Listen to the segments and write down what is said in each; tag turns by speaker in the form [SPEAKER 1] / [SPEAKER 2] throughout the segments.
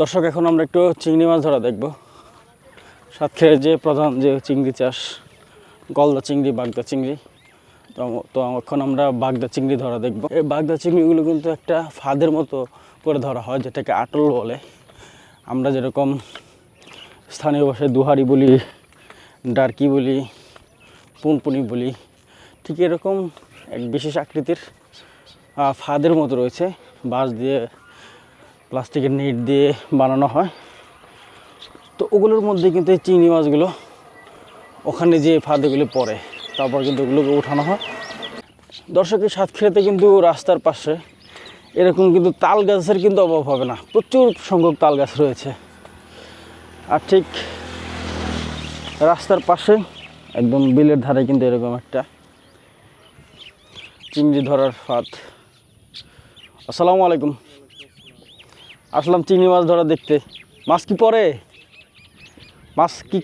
[SPEAKER 1] দর্শক, এখন আমরা একটু চিংড়ি মাছ ধরা দেখব। সাতক্ষীরার যে প্রধান যে চিংড়ি চাষ, গলদা চিংড়ি, বাগদা চিংড়ি, তো তো এখন আমরা বাগদা চিংড়ি ধরা দেখব। এই বাগদা চিংড়িগুলো কিন্তু একটা ফাঁদের মতো করে ধরা হয়, যেটাকে আটল বলে। আমরা যেরকম স্থানীয় ভাষায় দুহারি বলি, ডার্কি বলি, পুনপুনি বলি, ঠিক এরকম এক বিশেষ আকৃতির ফাঁদের মতো রয়েছে। বাঁশ দিয়ে প্লাস্টিকের নেট দিয়ে বানানো হয়। তো ওগুলোর মধ্যে কিন্তু এই চিংড়ি মাছগুলো ওখানে যে ফাঁদেগুলো পড়ে, তারপর কিন্তু ওগুলোকে উঠানো হয়। দর্শকের সাতক্ষীরাতে কিন্তু রাস্তার পাশে এরকম কিন্তু তাল গাছের কিন্তু অভাব হবে না, প্রচুর সংখ্যক তাল গাছ রয়েছে। আর ঠিক রাস্তার পাশে একদম বিলের ধারে কিন্তু এরকম একটা চিংড়ি ধরার ফাঁদ। আসসালামু আলাইকুম। আসলাম চিংড়ি মাছ ধরা দেখতে। মাছ কি পড়ে মাছ কি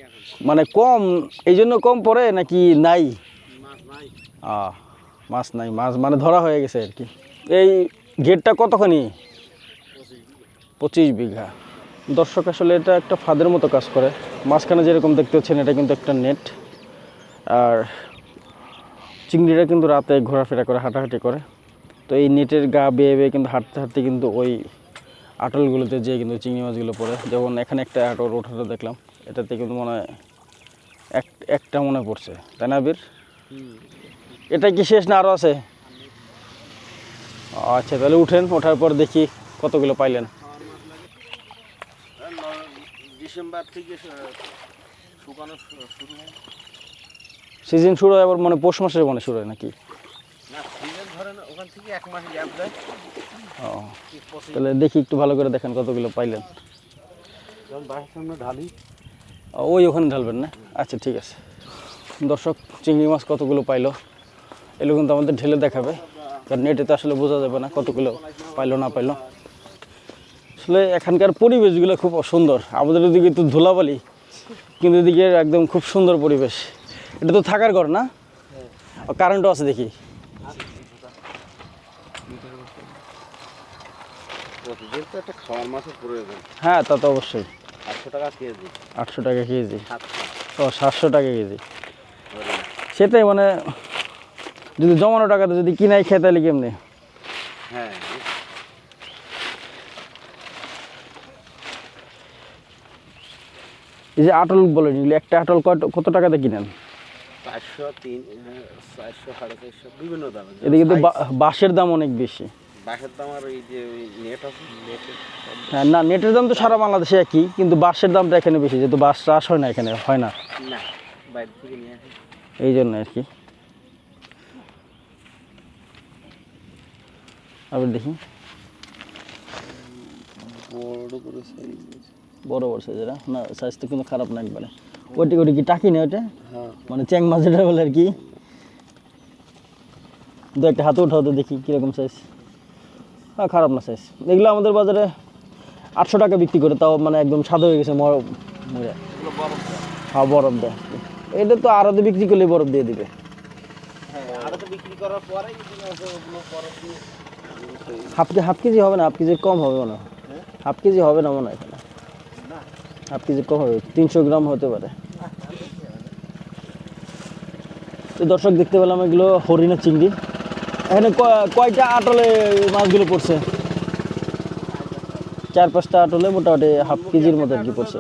[SPEAKER 1] মানে কম? এই জন্য কম পড়ে নাকি নাই? মাছ নাই, মাছ মানে ধরা হয়ে গেছে আর কি। এই গেটটা কতখানি? পঁচিশ বিঘা। দর্শক, আসলে এটা একটা ফাঁদের মতো কাজ করে। মাঝখানে যেরকম দেখতে পাচ্ছেন এটা কিন্তু একটা নেট। আর চিংড়িরা কিন্তু রাতে ঘোরাফেরা করে, হাঁটাহাঁটি করে। তো এই নেটের গা বেয়ে বেয়ে কিন্তু হাঁটতে হাঁটতে কিন্তু ওই আটলগুলোতে যেয়ে কিন্তু চিংড়ি মাছগুলো পড়ে যেমন এখানে একটা আটল ওঠাতে দেখলাম এটাতে কিন্তু মনে হয় এক একটা মনে পড়ছে তাই না বীর? এটা কি শেষ না আরও আছে? আচ্ছা তাহলে উঠেন ওঠার পর দেখি কতগুলো পাইলেন।
[SPEAKER 2] ডিসেম্বর থেকে শুকানো শুরু হয়।
[SPEAKER 1] সিজন শুরু হয় আবার মানে পৌষ মাসের মানে শুরু হয় নাকি?
[SPEAKER 2] সিজন ওখান থেকে এক মাস গ্যাপ দেয়।
[SPEAKER 1] ও তাহলে দেখি একটু ভালো করে দেখেন কতগুলো পাইলেন।
[SPEAKER 2] যখন বাসার সামনে ঢালি।
[SPEAKER 1] ও, ওই ওখানে ঢালবেন না? আচ্ছা ঠিক আছে। দর্শক চিংড়ি মাছ কতগুলো পাইলো? এগুলো কিন্তু আমাদের ঢেলে দেখাবে। কারণ নেটে তো আসলে বোঝা যাবে না কতগুলো পাইলো না পাইলো। আসলে এখানকার পরিবেশগুলো খুব সুন্দর। আমাদের এদিকে তো ধুলাবালি কিন্তু এদিকে একদম খুব সুন্দর পরিবেশ। এটা তো থাকার ঘর না? কারেন্টও আছে দেখি।
[SPEAKER 2] প্রতিদিন তো একটা খাওয়ার মাছের প্রয়োজন।
[SPEAKER 1] হ্যাঁ তা তো অবশ্যই।
[SPEAKER 2] আটশো টাকা কেজি।
[SPEAKER 1] আটশো টাকা কেজি?
[SPEAKER 2] সাতশো।
[SPEAKER 1] ও সাতশো টাকা কেজি? সেটাই মানে যদি জমানো টাকাতে যদি কিনাই খেয়ে তাহলে কেমনি?
[SPEAKER 2] হ্যাঁ।
[SPEAKER 1] এই যে আটল বলে নিলি একটা আটল কত টাকাতে কিনেন?
[SPEAKER 2] চারশো তিন চারশো সাড়ে চারশো বিভিন্ন দামে
[SPEAKER 1] বাঁশের অনেক বেশি।
[SPEAKER 2] বাসের দাম আর এই যে নেট আছে নেটের
[SPEAKER 1] হ্যাঁ না নেটের দাম তো সারা বাংলাদেশে একই কিন্তু বাঁশের দামটা এখানে বেশি যেহেতু বাঁশ চাষ হয় না এখানে হয় না।
[SPEAKER 2] না বাইরে থেকে নিয়ে আসি।
[SPEAKER 1] এই জন্য আর কি। আবার দেখি।
[SPEAKER 2] বড় সাইজ
[SPEAKER 1] বড় বড় সাইজের না সাইজ তো কিন্তু খারাপ না একবারে। ওইটি ওটি কি টাকি না ওটা?
[SPEAKER 2] হ্যাঁ।
[SPEAKER 1] মানে চ্যাং মাছ যেটা বলে আর কি। দু একটা হাতে উঠাও তো দেখি কীরকম সাইজ হ্যাঁ খারাপ না সাইজ এগুলো আমাদের বাজারে আটশো টাকা বিক্রি করে তাও মানে একদম সাদা হয়ে গেছে মর হ্যাঁ বরফ দেয়। এটা তো আড়াতে বিক্রি করলে বরফ দিয়ে দিবে।
[SPEAKER 2] হ্যাঁ
[SPEAKER 1] হাফ কে হাফ কেজি হবে না হাফ কেজি কম হবে মনে হয়? হাফ কেজি হবে না মনে হয়। হাফ কেজি কম হবে তিনশো গ্রাম হতে পারে। তো দর্শক দেখতে পেলাম এগুলো হরিণা চিংড়ি। এখানে কয়টা আটলে মাছগুলো পড়ছে? চার পাঁচটা আটলে মোটামুটি হাফ কেজির মতো আর কি পড়ছে।